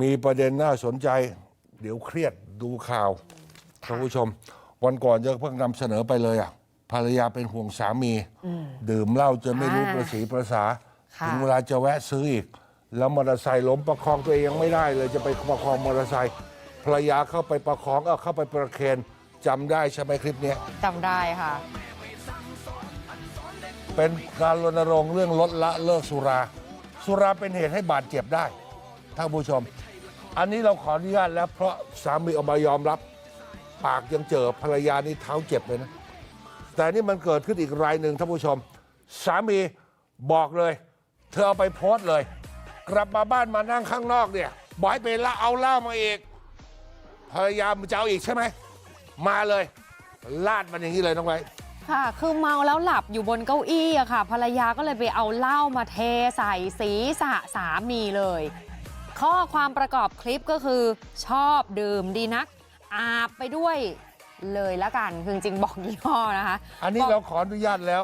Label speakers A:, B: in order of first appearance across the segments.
A: มีประเด็นน่าสนใจ เดี๋ยวเครียดดูข่าวท่านผู้ชม วันก่อนจะเพิ่งนำเสนอไปเลยอะภรรยาเป็นห่วงสามี ดื่มเหล้าจนไม่รู้
B: อ่า
A: ประสีประสา
B: ค่ะ
A: ถึงเวลาจะแวะซื้ออีก แล้วมอเตอร์ไซค์ล้มประคองตัวเองยังไม่ได้เลยจะไปประคองมอเตอร์ไซค์ภรรยาเข้าไปประคองเอาเข้าไปประเคนจำได้ใช่ไหมคลิปเนี้ย
B: จำได้ค่ะ
A: เป็นการรณรงค์เรื่องลดละเลิกสุรา สุราเป็นเหตุให้บาดเจ็บได้ ท่านผู้ชม อันนี้เราขออนุญาตแล้ว เพราะสามีออกมายอมรับ ปากยังเจอภรรยานี่เท้าเจ็บเลยนะ แต่นี่มันเกิดขึ้นอีกรายหนึ่งท่านผู้ชม สามีบอกเลย เธอเอาไปโพสต์เลย กลับมาบ้านมานั่งข้างนอกเนี่ยบอยไปละเอาเหล้ามาอีกภรรยามันจะเอาอีกใช่ไหมมาเลยลาดมันอย่างนี้เลยน้องไว้
B: ค่ะ คือเมาแล้วหลับอยู่บนเก้าอี้อะค่ะ ภรรยาก็เลยไปเอาเหล้ามาเทใส่ศีรษะสามีเลย ข้อความประกอบคลิปก็คือชอบดื่มดีนัก อาบไปด้วยเลยละกัน คือจริงๆบอกยี่ห้อนะคะ
A: อันนี้
B: บอก
A: เราขออนุญาตแล้ว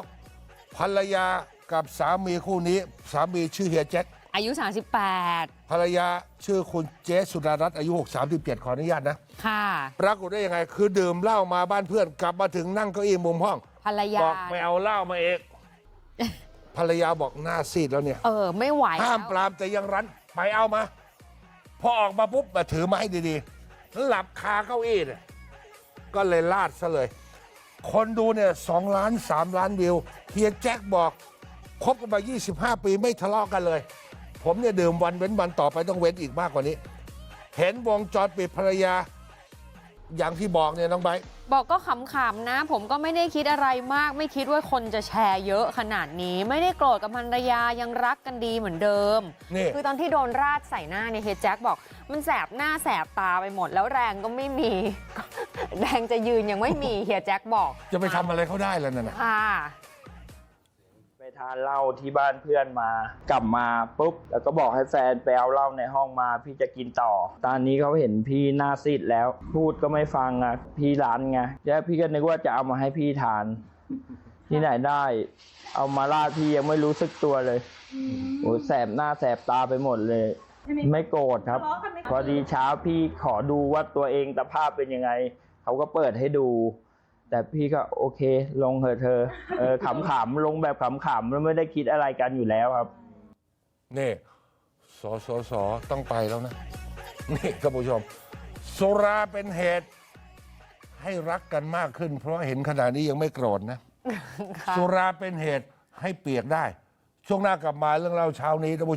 A: ภรรยากับสามีคู่นี้ สามีชื่อเฮียแจ็ค
B: อายุ 38
A: ภรรยาชื่อคุณเจสสุดารัตน์อายุ37 ขออนุญาตนะ
B: ค่ะ
A: ปรากฏได้ยังไง คือดื่มเหล้ามาบ้านเพื่อน กลับมาถึงนั่งเก้าอี้มุมห้อง
B: ภรรยา
A: บอกไปเอาเหล้ามาเองภรรยาบอกหน้าซีดแล้วเนี่ย
B: เออ ไม่ไหว
A: ห้าม
B: แล้ว
A: ปรามแต่ยังรั้น ไปเอามา พอออกมาปุ๊บมาถือไม้ดีๆแล้วหลับคาเก้าอี้เนี่ยก็เลยลาดซะเลย คนดูเนี่ยสองล้านสามล้านวิวเฮียแจ็คบอกคบกันมา 25 ปีไม่ทะเลาะกันเลย ผมเนี่ยดื่มวันเว้นวันต่อไปต้องเว้นอีกมากกว่านี้ เห็นวงจรปิดภรรยา อย่างที่บอกเนี่ยน้องไบร์ท
B: บอกก็ขำๆนะ ผมก็ไม่ได้คิดอะไรมาก ไม่คิดว่าคนจะแชร์เยอะขนาดนี้ ไม่ได้โกรธกับภรรยายังรักกันดีเหมือนเดิม
A: นี่
B: คือตอนที่โดนราดใส่หน้าเนี่ยเฮยแจ็คบอก มันแสบหน้าแสบตาไปหมดแล้วแรงก็ไม่มี แรงจะยืนยังไม่มีเฮียแจ็คบอก
A: จะไปทำอะไรเขาได้แล้วนั่นน่ะ
B: ค่ะ
C: ไป ทานเหล้าที่บ้านเพื่อนมา กลับมาปุ๊บ แล้วก็บอกให้แฟนไปเอาเหล้าในห้องมา พี่จะกินต่อ ตอนนี้เขาเห็นพี่หน้าซีดแล้ว พูดก็ไม่ฟังอะพี่ร้านไงแล้วพี่ก็นึกว่าจะเอามาให้พี่ทานที่ไหนได้ เอามาลาดพี่ยังไม่รู้สึกตัวเลยโอ้แสบหน้าแสบตาไปหมดเลย ไม่โกรธครับ พอดีเช้าพี่ขอดูว่าตัวเองสภาพเป็นยังไง เขาก็เปิดให้ดู แต่พี่ก็โอเค ลงเถอะเธอเออขำๆลงแบบขำๆแล้วไม่ได้คิดอะไรกันอยู่แล้วครับ
A: นี่สสสต้องไปแล้วนะ นี่ท่านผู้ชม สุราเป็นเหตุ ให้รักกันมากขึ้น เพราะเห็นขนาดนี้ยังไม่โกรธนะ
B: ค่ะ
A: สุราเป็นเหตุให้เปียกได้ ช่วงหน้ากลับมาเรื่องเล่าเช้านี้ท่านผู้